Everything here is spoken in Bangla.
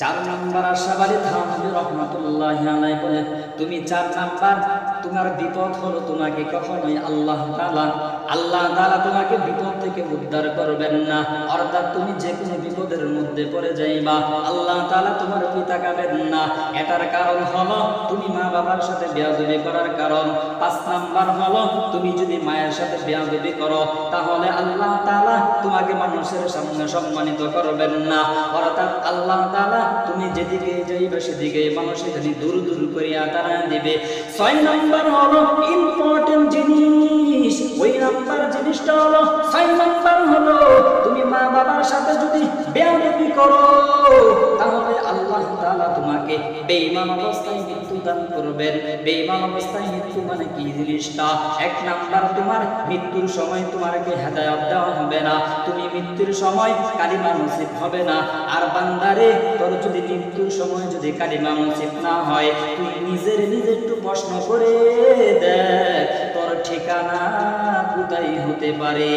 চার নাম্বার আশাবাদী থানবী রহমাতুল্লাহ বলে, তুমি চার নাম্বার, তোমার বিপদ হলো তোমাকে কখনোই আল্লাহ তাআলা আল্লাহ তাআলা তোমাকে বিপদ থেকে উদ্ধার করবেন না। অর্থাৎ তুমি যে কোনো বিপদের মধ্যে পড়ে যাইবা, আল্লাহ তাআলা তোমার পিতা কাবেন না। এটার কারণ হলো তুমি মা বাবার সাথে বেয়াদবি করার কারণ। পাঁচ নাম্বার হলো তুমি যদি মায়ের সাথে বেয়াদবি করো, তাহলে আল্লাহ তাআলা তোমাকে মানুষের সামনে সম্মানিত করবেন না। অর্থাৎ আল্লাহ তালা তুমি যেদিকে যাইবে সেদিকে মানুষের যদি দূর দূর করিয়া তারা দিবে। ছয় নম্বর হলো ইম্পর্টেন্ট জিনিস। ওই নাম্বার জিনিসটা হলো, ছয় নম্বর হলো তুমি মা বাবার সাথে যদি বেয়াদবি করো আল্লাহ তাআলা তোমাকে বেঈমান অবস্থায় মৃত্যু দান করবেন। বেঈমান অবস্থায় মৃত্যু মানে কি জিনিসটা? এক নাম্বার, তোমার মৃত্যুর সময় তোমাকে হেদায়ত দেওয়া হবে না। তুমি মৃত্যুর সময় কালিমা নসিব হবে না। আর বান্দারে, তোর যদি মৃত্যুর সময় যদি কালিমা নসিব না হয়, তুই নিজের নিজে একটু প্রশ্ন করে দেখ, তোর ঠিকানা কোথায় হতে পারে?